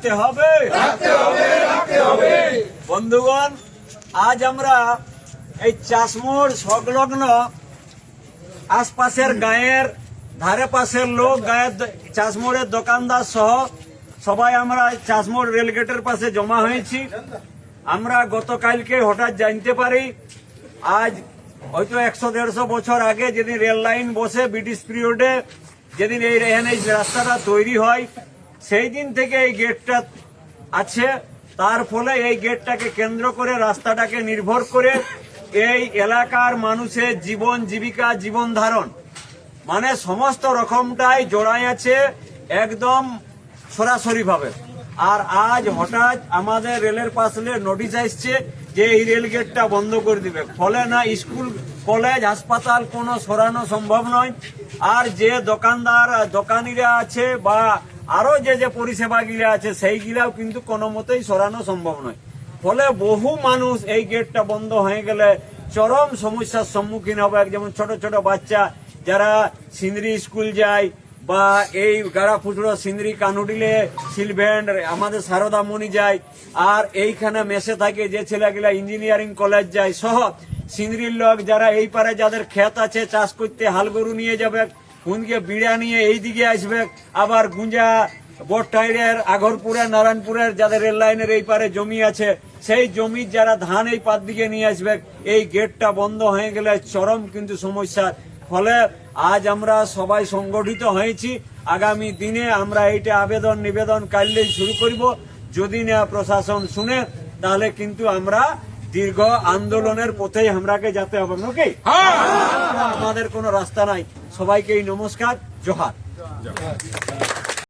রাখতে হবে। বন্ধুগণ, আজ আমরা এই চাষমোড় সংলগ্ন আশপাশের গায়ের ধারে পাশের লোক, গায়ের চাষমোড়ের দোকানদার সহ সবাই আমরা চাষমোড় রেলগেটের পাশে জমা হয়েছি। আমরা গতকালকে হঠাৎ জানতে পারি, আজ হয়তো একশো দেড়শো বছর আগে যেদিন রেল লাইন বসে ব্রিটিশ পিরিয়ডে, যেদিন এই এখানে এই রাস্তাটা তৈরি হয় সেই দিন থেকে এই গেটটা আছে। তার ফলে এই গেটটাকে কেন্দ্র করে রাস্তাটাকে নির্ভর করে এই এলাকার মানুষের জীবন, জীবিকা, জীবন ধারণ। মানে সমস্ত রকমটাই জড়াই আছে একদম সরাসরি ভাবে আর আজ হঠাৎ আমাদের রেলের পাশে নোটিশ আসছে যে এই রেল গেটটা বন্ধ করে দিবে। ফলে না স্কুল, কলেজ, হাসপাতাল কোনো সরানো সম্ভব নয়। আর যে দোকানদার, দোকানিরা আছে বা আরও যে যে পরিষেবা গিলা আছে সেইগুলাও কিন্তু কোনো মতেই সরানো সম্ভব নয়। ফলে বহু মানুষ এই গেটটা বন্ধ হয়ে গেলে চরম সমস্যার সম্মুখীন হবে। যেমন ছোট ছোট বাচ্চা যারা সিন্দ্রি স্কুল যায় বা এই গাড়া ফুটুরো সিন্দ্রি কানুডিলে সিলভেন্ড, আমাদের সারদা মণি যায়, আর এইখানে মেসে থাকে যে ছেলেগুলা ইঞ্জিনিয়ারিং কলেজ যায়, সহ সিন্দ্রির লোক যারা এই পারে যাদের ক্ষেত আছে, চাষ করতে হাল গরু নিয়ে যাবে কোনকে বিড়া নিয়ে এই দিকে আসবে আবার গুঞ্জা বটটাইরের আগরপুরের নারায়ণপুরের যাদের রেল লাইনের এই পারে জমি আছে সেই জমির যারা ধান এই পার দিকে নিয়ে আসবে এই গেটটা বন্ধ হয়ে গেলে চরম কিন্তু সমস্যা। ফলে আজ আমরা সবাই সংগঠিত হয়েছি। আগামী দিনে আমরা এইটা আবেদন নিবেদন কাললেই শুরু করব। যদি না প্রশাসন শুনে তাহলে কিন্তু আমরা দীর্ঘ আন্দোলনের পথেই আমরাকে যেতে হবে নাকি? আমাদের কোনো রাস্তা নাই। সবাইকে এই নমস্কার জোহার।